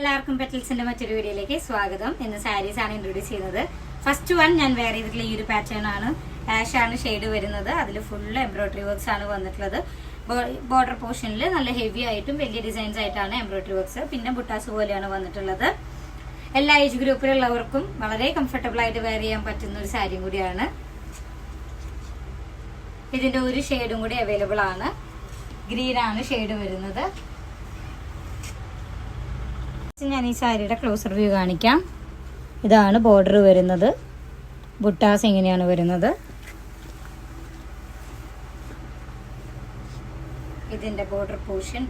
എല്ലാവർക്കും പെറ്റൽസിന്റെ മറ്റൊരു വീഡിയോയിലേക്ക് സ്വാഗതം. ഇന്ന് സാരീസ് ആണ് ഇൻട്രൊഡ്യൂസ് ചെയ്യുന്നത്. ഫസ്റ്റ് വൺ ഞാൻ വേറെ ചെയ്തിട്ടുള്ള ഈ ഒരു പാറ്റേൺ ആണ് ആഷ് ആണ് ഷെയ്ഡ് വരുന്നത്. അതിൽ ഫുൾ എംബ്രോയിഡറി വർക്ക്സ് ആണ് വന്നിട്ടുള്ളത്. ബോർഡർ പോർഷനിൽ നല്ല ഹെവി ആയിട്ടും വലിയ ഡിസൈൻസ് ആയിട്ടാണ് എംബ്രോയിഡറി വർക്ക്സ് പിന്നെ ബുട്ടാസ് പോലെയാണ് വന്നിട്ടുള്ളത്. എല്ലാ ഏജ് ഗ്രൂപ്പിലുള്ളവർക്കും വളരെ കംഫർട്ടബിൾ ആയിട്ട് വെയർ ചെയ്യാൻ പറ്റുന്ന ഒരു സാരിയും കൂടിയാണ്. ഇതിന്റെ ഒരു ഷെയ്ഡും കൂടി അവൈലബിൾ ആണ്. ഗ്രീൻ ആണ് ഷെയ്ഡ് വരുന്നത്. ഞാൻ ഈ സാരിയുടെ ക്ലോസർ വ്യൂ കാണിക്കാം. ഇതാണ് ബോർഡർ വരുന്നത്. ബുട്ടാസ് ഇങ്ങനെയാണ് വരുന്നത്. ഇതിന്റെ ബോർഡർ പോർഷൻ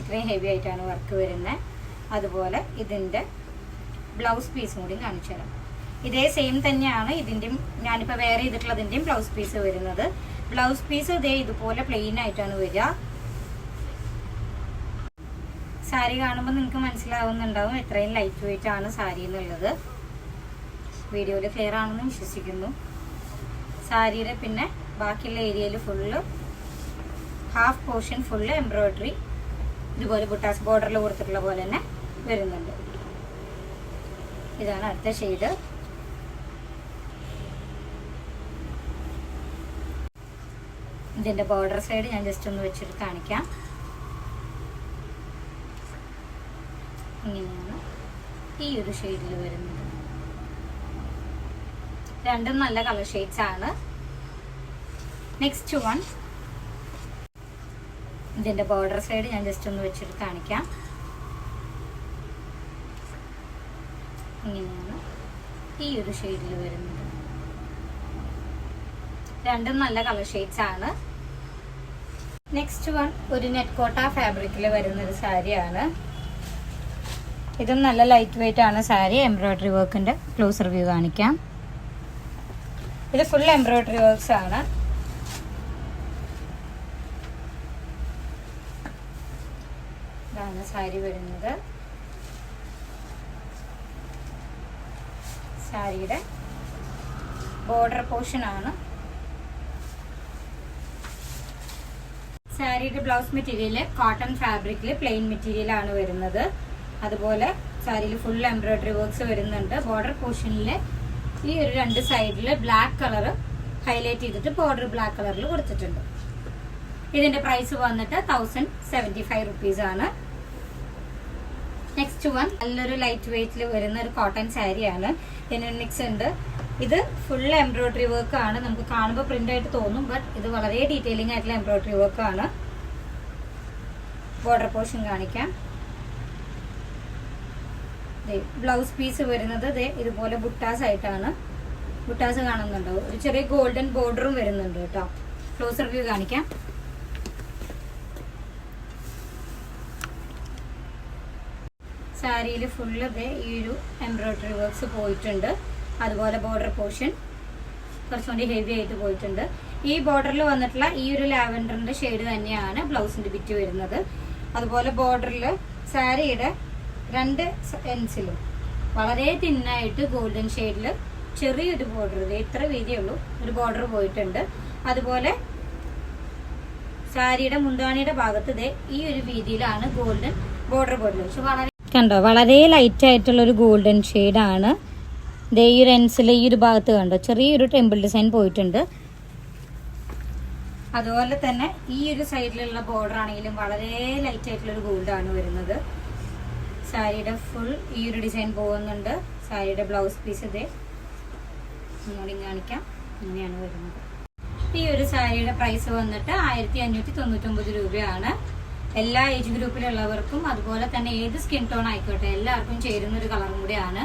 ഇത്രയും ഹെവി ആയിട്ടാണ് വർക്ക് വരുന്നത് അതുപോലെ ഇതിന്റെ ബ്ലൗസ് പീസും കൂടി കാണിച്ചു തരാം. ഇതേ സെയിം തന്നെയാണ് ഇതിന്റെയും ഞാനിപ്പോൾ വേറെ ചെയ്തിട്ടുള്ളതിന്റെയും ബ്ലൗസ് പീസ് വരുന്നത്. ബ്ലൗസ് പീസ് ഇതേ ഇതുപോലെ പ്ലെയിൻ ആയിട്ടാണ് വരിക. സാരി കാണുമ്പോൾ നിങ്ങൾക്ക് മനസ്സിലാവുന്നുണ്ടാവും എത്രയും ലൈറ്റ് വെയിറ്റ് ആണ് സാരി എന്നുള്ളത്. വീഡിയോയിൽ ക്ലിയർ ആണെന്ന് വിശ്വസിക്കുന്നു. സാരിയുടെ പിന്നെ ബാക്കിയുള്ള ഏരിയയിൽ full half portion full embroidery ഇതുപോലെ ബുട്ടാസ് ബോർഡറിൽ കൊടുത്തിട്ടുള്ള പോലെ തന്നെ വരുന്നുണ്ട്. ഇതാണ് അടുത്ത ഷെയ്ഡ് ഇതിന്റെ ബോർഡർ സൈഡ് ഞാൻ ജസ്റ്റ് ഒന്ന് വെച്ചിട്ട് കാണിക്കാം. ഇങ്ങനെയാണ് ഈ ഒരു ഷെയ്ഡിൽ വരുന്നത്. രണ്ടും നല്ല കളർ ഷെയ്ഡ്സ് ആണ്. നെക്സ്റ്റ് വൺ ഇതിന്റെ ബോർഡർ സൈഡ് ഞാൻ ജസ്റ്റ് ഒന്ന് വെച്ചിട്ട് കാണിക്കാം. ഇങ്ങനെയാണ് ഈ ഒരു ഷെയ്ഡിൽ വരുന്നത്. രണ്ടും നല്ല കളർ ഷെയ്ഡ്സ് ആണ്. നെക്സ്റ്റ് വൺ ഒരു നെറ്റ് കോട്ട ഫാബ്രിക്കിൽ വരുന്ന ഒരു സാരിയാണ്. ഇതും നല്ല ലൈറ്റ് വെയിറ്റ് ആണ് സാരി. എംബ്രോയിഡറി വർക്കിന്റെ ക്ലോസ് റിവ്യൂ കാണിക്കാം. ഇത് ഫുൾ എംബ്രോയിഡറി വർക്ക്സ് ആണ്. ഇതാണ് സാരി വരുന്നത്. സാരിയുടെ ബോർഡർ പോർഷൻ ആണ്. സാരിയുടെ ബ്ലൗസ് മെറ്റീരിയൽ കോട്ടൺ ഫാബ്രിക്കിൽ പ്ലെയിൻ മെറ്റീരിയൽ ആണ് വരുന്നത്. അതുപോലെ സാരിയിൽ ഫുൾ എംബ്രോയിഡറി വർക്ക്സ് വരുന്നുണ്ട്. ബോർഡർ പോർഷനിൽ ഈ ഒരു രണ്ട് സൈഡിൽ ബ്ലാക്ക് കളർ ഹൈലൈറ്റ് ചെയ്തിട്ട് ബോർഡർ ബ്ലാക്ക് കളറിൽ കൊടുത്തിട്ടുണ്ട്. ഇതിന്റെ പ്രൈസ് വന്നിട്ട് തൗസൻഡ് സെവന്റി ഫൈവ് റുപ്പീസ് ആണ്. നെക്സ്റ്റ് വൺ നല്ലൊരു ലൈറ്റ് വെയിറ്റിൽ വരുന്ന ഒരു കോട്ടൺ സാരിയാണ് മിക്സ് ഉണ്ട്. ഇത് ഫുൾ എംബ്രോയിഡറി വർക്ക് ആണ്. നമുക്ക് കാണുമ്പോൾ പ്രിന്റ് ആയിട്ട് തോന്നും ബട്ട് ഇത് വളരെ ഡീറ്റെയിലിംഗ് ആയിട്ടുള്ള എംബ്രോയിഡറി വർക്ക് ആണ്. ബോർഡർ പോർഷൻ കാണിക്കാം. ബ്ലൗസ് പീസ് വരുന്നത് ദേ ഇതുപോലെ ബുട്ടാസ് ആയിട്ടാണ്. ബുട്ടാസ് കാണുന്നുണ്ടാവും ഒരു ചെറിയ ഗോൾഡൻ ബോർഡറും വരുന്നുണ്ട് കേട്ടോ. ക്ലോസർ വ്യൂ കാണിക്കാം. സാരിയിൽ ഫുള്ള് ദേ ഈ ഒരു എംബ്രോയിഡറി വർക്ക്സ് പോയിട്ടുണ്ട്. അതുപോലെ ബോർഡർ പോർഷൻ കുറച്ചുകൂടി ഹെവി ആയിട്ട് പോയിട്ടുണ്ട്. ഈ ബോർഡറിൽ വന്നിട്ടുള്ള ഈ ഒരു ലാവൻഡറിന്റെ ഷെയ്ഡ് തന്നെയാണ് ബ്ലൗസിന്റെ ബിറ്റ് വരുന്നത്. അതുപോലെ ബോർഡറിൽ സാരിയുടെ രണ്ട് എൻസിലും. വളരെ തിന്നായിട്ട് ഗോൾഡൻ ഷെയ്ഡിൽ ചെറിയൊരു ബോർഡർ ഇത്ര വീതിയുള്ളൂ ഒരു ബോർഡർ പോയിട്ടുണ്ട്. അതുപോലെ സാരിയുടെ മുന്താണിയുടെ ഭാഗത്ത് ഇതേ ഈ ഒരു വീതിയിലാണ് ഗോൾഡൻ ബോർഡർ പോയിട്ടുള്ളത്. പക്ഷെ വളരെ കണ്ടോ വളരെ ലൈറ്റ് ആയിട്ടുള്ള ഒരു ഗോൾഡൻ ഷെയ്ഡാണ്. ദേ ഈ ഒരു എൻസിൽ ഈ ഒരു ഭാഗത്ത് കണ്ടോ ചെറിയൊരു ടെമ്പിൾ ഡിസൈൻ പോയിട്ടുണ്ട്. അതുപോലെ തന്നെ ഈ ഒരു സൈഡിലുള്ള ബോർഡർ ആണെങ്കിലും വളരെ ലൈറ്റ് ആയിട്ടുള്ള ഒരു ഗോൾഡാണ് വരുന്നത്. സാരിയുടെ ഫുൾ ഈ ഒരു ഡിസൈൻ പോകുന്നുണ്ട്. സാരിയുടെ ബ്ലൗസ് പീസ് ഇതേ. ഒന്നുകൂടി കാണിക്കാം. ഇങ്ങനെയാണ് വരുന്നത്. ഈ ഒരു സാരിയുടെ പ്രൈസ് വന്നിട്ട് ആയിരത്തി അഞ്ഞൂറ്റി തൊണ്ണൂറ്റൊമ്പത് രൂപയാണ്. എല്ലാ ഏജ് ഗ്രൂപ്പിലുള്ളവർക്കും അതുപോലെ തന്നെ ഏത് സ്കിൻ ടോൺ ആയിക്കോട്ടെ എല്ലാവർക്കും ചേരുന്ന ഒരു കളറും കൂടിയാണ്.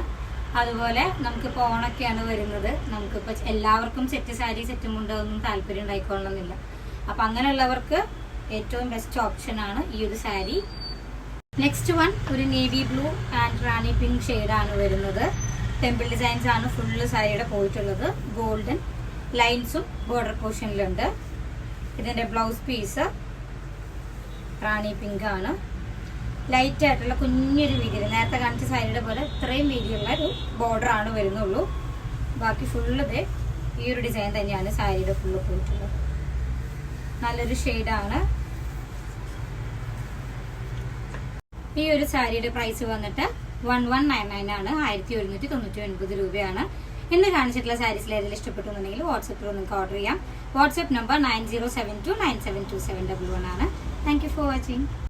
അതുപോലെ നമുക്കിപ്പോൾ ഓണൊക്കെയാണ് വരുന്നത്. നമുക്കിപ്പോൾ എല്ലാവർക്കും സെറ്റ് സാരി സെറ്റ് മുണ്ടൊന്നും താല്പര്യം ഉണ്ടായിക്കൊള്ളണമെന്നില്ല. അപ്പം അങ്ങനെയുള്ളവർക്ക് ഏറ്റവും ബെസ്റ്റ് ഓപ്ഷനാണ് ഈ ഒരു സാരി. നെക്സ്റ്റ് വൺ ഒരു navy blue and rani pink ആണ് വരുന്നത്. ടെമ്പിൾ ഡിസൈൻസ് ആണ് ഫുള്ള് സാരിയുടെ പോയിട്ടുള്ളത്. ഗോൾഡൻ ലൈൻസും ബോർഡർ പോർഷനിലുണ്ട് ഇതിന്റെ ബ്ലൗസ് പീസ് റാണി പിങ്ക് ആണ്. ലൈറ്റ് ആയിട്ടുള്ള കുഞ്ഞൊരു വീതിയിൽ നേരത്തെ കാണിച്ച സാരിയുടെ പോലെ ഇത്രയും വീതിയുള്ള ഒരു ബോർഡർ ആണ് വരുന്നുള്ളൂ. ബാക്കി ഫുള്ള് ഇതേ ഈ ഒരു ഡിസൈൻ തന്നെയാണ് സാരിയുടെ ഫുള്ള് പോയിട്ടുള്ളത്. നല്ലൊരു ഷെയ്ഡാണ് ഈ ഒരു സാരിയുടെ പ്രൈസ് വന്നിട്ട് വൺ വൺ നയൻ നയൻ ആണ്. ആയിരത്തി ഒരുന്നൂറ്റി തൊണ്ണൂറ്റി ഒൻപത് രൂപയാണ്. ഇന്ന് കാണിച്ചിട്ടുള്ള സാരീസിൽ ഏതെങ്കിലും ഇഷ്ടപ്പെട്ടു എന്നുണ്ടെങ്കിൽ വാട്സപ്പിൽ നിങ്ങൾക്ക് ഓർഡർ ചെയ്യാം. WhatsApp number nine zero seven two nine seven two seven double one ആണ്. Thank you for watching